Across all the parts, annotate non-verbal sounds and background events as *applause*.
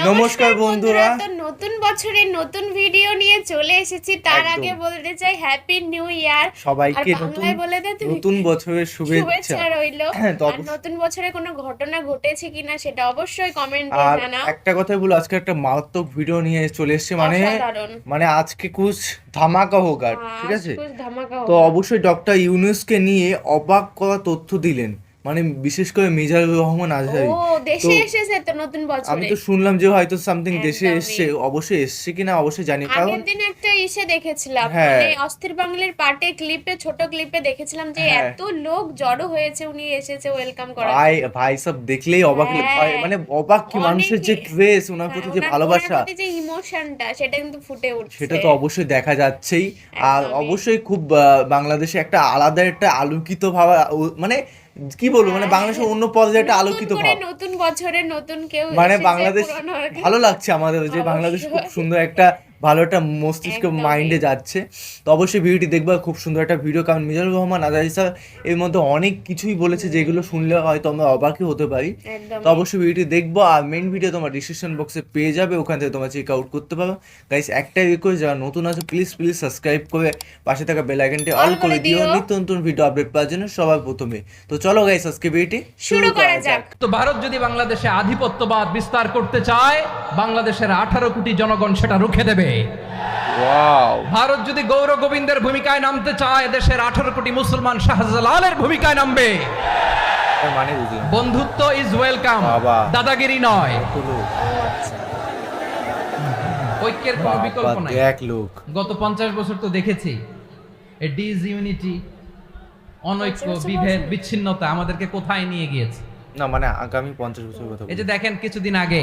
নমস্কার বন্ধুরা। তো নতুন বছরের নতুন ভিডিও নিয়ে চলে এসেছি। তার আগে বলতে চাই হ্যাপি নিউ ইয়ার সবাইকে নতুন বলে দে। নতুন বছরের শুভেচ্ছা। রইল। *clears throat* হ্যাঁ, আর নতুন বছরে কোনো ঘটনা ঘটেছে কিনা সেটা অবশ্যই কমেন্টে আর জানাও। একটা কথাই বলো আজকে একটা মারাত্মক ভিডিও নিয়ে চলে এসেছে মানে মানে আজকে কুছ ধামাকা হোক আর হ্যাঁ, ঠিক আছে? আজ কুছ ধামাকা তো অবশ্যই ডক্টর ইউনুসকে নিয়ে অবাক করা তথ্য দিলেন। মানে বিশেষ করে মিজানুর রহমান আজহারি দেশে এসেছে তো নতুন আমি তো শুনলাম যে হয়তো সামথিং দেশে। এসছে অবশ্যই এসছে কিনা অবশ্যই জানি কারণ আগের দিন একটা ইসে দেখেছিলাম হ্যাঁ। মানে অস্থির বাংলার পার্টে ক্লিপে ছোট ক্লিপে দেখেছিলাম যে হ্যাঁ। এত লোক জড়ো হয়েছে উনি এসেছে ওয়েলকাম করার ভাই ভাই সব দেখলেই অবাক লাগে। হ্যাঁ। মানে অবাক কি মানুষের যে ক্রেজ ওনার প্রতি হ্যাঁ, যে ভালোবাসা যে ইমোশনটা সেটা কিন্তু ফুটে উঠছে সেটা তো অবশ্যই দেখা যাচ্ছেই আর অবশ্যই খুব বাংলাদেশে একটা আলাদা একটা আলোকিত ভাব মানে কি বলব মানে বাংলাদেশের অন্য পর্যায়ে একটা আলোকিত ভাব নতুন বছরে নতুন কেউ মানে বাংলাদেশ। ভালো লাগছে আমাদের যে বাংলাদেশ খুব সুন্দর একটা ভালো একটা মস্তিষ্ক মাইন্ডে যাচ্ছে। তো অবশ্যই ভিডিওটি দেখবা খুব সুন্দর একটা ভিডিও। কারণ মিজানুর রহমান আজাদ স্যার এর মধ্যে অনেক কিছুই বলেছে যেগুলো শুনলে হয়তো আমরা অবাকই হতে পারি। তো অবশ্যই ভিডিওটি দেখব আর মেন ভিডিও তোমার ডিসক্রিপশন বক্সে পেয়ে যাবে ওখান থেকে তোমরা চেক আউট করতে পারো। গাইস একটাই রিকোয়েস্ট যারা নতুন আছে প্লিজ প্লিজ সাবস্ক্রাইব করে পাশে থাকা বেল আইকনটি অল করে দিও। নিত্য নতুন ভিডিও আপডেট পাওয়ার জন্য সবার প্রথমে। তো চলো গাইস আজকে ভিডিওটি শুরু করা যাক। তো ভারত যদি বাংলাদেশে আধিপত্যবাদ বিস্তার করতে চায় বাংলাদেশের আঠারো কোটি জনগণ সেটা রুখে দেবে। ওয়াও ভারত যদি গৌর গোবিন্দের ভূমিকায় নামতে চায় দেশের আঠারো কোটি মুসলমান শাহজালালের ভূমিকায় নামবে। মানে বন্ধুত্ব ইজ ওয়েলকাম দাদাগিরি নয়। ঐক্যের কোনো বিকল্প নাই। এক লোক। গত পঞ্চাশ বছর তো দেখেছি। এ ডিজ ইউনিটি অনৈক্য বিভেদ বিচ্ছিন্নতা আমাদেরকে কোথায় নিয়ে গিয়েছে? না মানে আগামী পঞ্চাশ বছর কথা এই যে দেখেন কিছুদিন আগে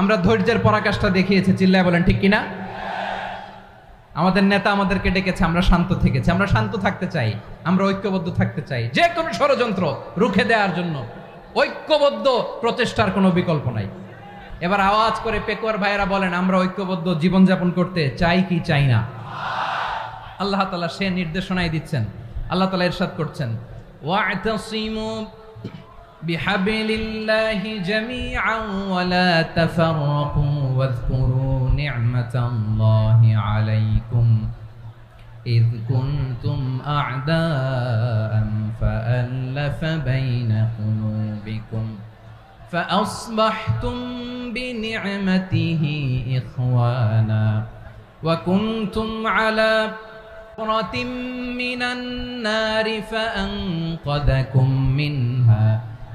আমরা ধৈর্যের পরাকাষ্ঠা দেখিয়েছে, চিল্লায় বলেন, ঠিক কিনা? আমাদের নেতা আমাদেরকে ডেকেছে, আমরা শান্ত থেকেছি, আমরা শান্ত থাকতে চাই, আমরা ঐক্যবদ্ধ থাকতে চাই। যে কোনো ষড়যন্ত্র রুখে দেওয়ার জন্য ঐক্যবদ্ধ প্রচেষ্টার কোনো বিকল্প নাই। এবার আওয়াজ করে পেকুয়ার ভাইয়েরা বলেন, আমরা ঐক্যবদ্ধ জীবনযাপন করতে চাই কি চাই না? আল্লাহ তালা সে নির্দেশনায় দিচ্ছেন, আল্লাহ তালা ইরশাদ করছেন। بحبل الله جميعا ولا تفرقوا واذكروا نعمة الله عليكم إذ كنتم أعداء فألف بين قلوبكم فأصبحتم بنعمته إخوانا وكنتم على قرة من النار فأنقذكم منها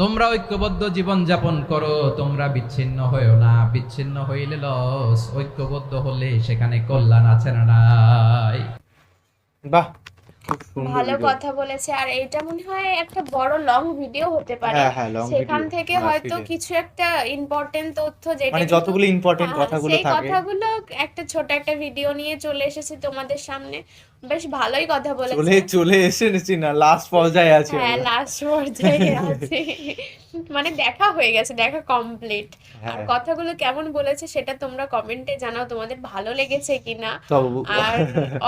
তোমরা ঐক্যবদ্ধ জীবন যাপন করো, তোমরা বিচ্ছিন্ন হয়েও না। বিচ্ছিন্ন হইলে লস, ঐক্যবদ্ধ হলে সেখানে কল্যাণ আছে না নাই? বাহ ভালো কথা বলেছে। আর এটা মনে হয় একটা বড় লং ভিডিও হতে পারে। হ্যাঁ, হ্যাঁ, সেখান থেকে হয়তো কিছু একটা ইম্পর্টেন্ট তথ্য যেটা মানে যতগুলো ইম্পর্টেন্ট কথাগুলো কথাগুলো সেই থাকে। কথাগুলো একটা ছোট একটা ভিডিও নিয়ে চলে এসেছে তোমাদের সামনে। বেশ ভালোই কথা বলেছে। চলে চলে এসেছি না লাস্ট পর্যায়ে আছে হ্যাঁ লাস্ট পর্যায়ে *laughs* আছে। মানে দেখা হয়ে গেছে দেখা কমপ্লিট আর হ্যাঁ। কথাগুলো কেমন বলেছে সেটা তোমরা কমেন্টে জানাও তোমাদের ভালো লেগেছে কিনা? আর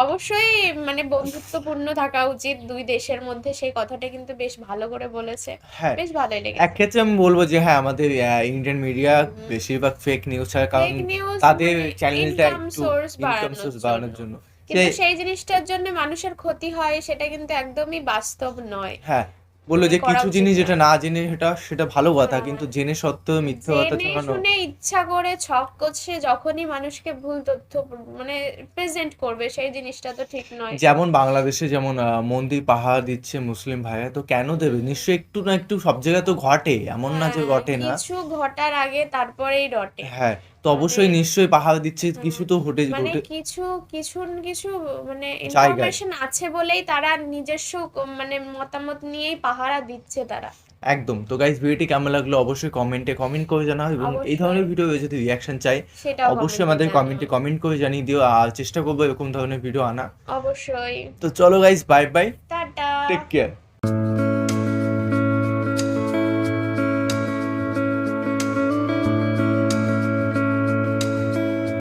অবশ্যই মানে বন্ধুত্বপূর্ণ থাকা উচিত দুই দেশের মধ্যে সেই কথাটা কিন্তু বেশ ভালো করে বলেছে। হ্যাঁ। বেশ ভালোই এক লেগেছে ক্ষেত্রে আমি বলব যে হ্যাঁ আমাদের ইন্ডিয়ান মিডিয়া বেশিরভাগ ফেক নিউজ ছাড়া কারণ news তাদের মানে চ্যানেলটা একটু ইনকাম সোর্স। বাড়ানোর জন্য। কিন্তু সেই জিনিসটার জন্য মানুষের ক্ষতি হয় সেটা কিন্তু একদমই বাস্তব নয়। হ্যাঁ। বলল যে কিছু জিনিস যেটা না জেনে সেটা সেটা ভালো কথা। কিন্তু জেনে সত্ত্বেও মিথ্যে কথা ছড়ানো শুনে ইচ্ছা করে ছক করছে যখনই মানুষকে ভুল তথ্য মানে প্রেজেন্ট করবে সেই জিনিসটা তো ঠিক নয়। যেমন বাংলাদেশে যেমন মন্দির পাহাড় দিচ্ছে মুসলিম ভাইয়া তো কেন দেবে? নিশ্চয়ই একটু না একটু সব জায়গায় তো ঘটে এমন না যে হ্যাঁ, ঘটে না। কিছু ঘটার আগে তারপরেই রটে। হ্যাঁ তো অবশ্যই নিশ্চয়ই পাহারা দিচ্ছে কিছু তো ঘটে মানে ঘটে কিছু কিছু কিছু মানে জায়গায়। ইনফরমেশন আছে বলেই তারা নিজস্ব ক- মানে মতামত নিয়েই পাহারা দিচ্ছে তারা। একদম। তো গাইস ভিডিওটি কেমন লাগল অবশ্যই কমেন্টে কমেন্ট করে জানাও এবং এই ধরনের ভিডিও যদি রিয়াকশন চাই সেটাও অবশ্যই আমাদের। কমেন্টে কমেন্ট করে জানিয়ে দিও আর চেষ্টা করব এরকম ধরনের ভিডিও আনা। অবশ্যই। তো চলো guys bye bye tata. Take care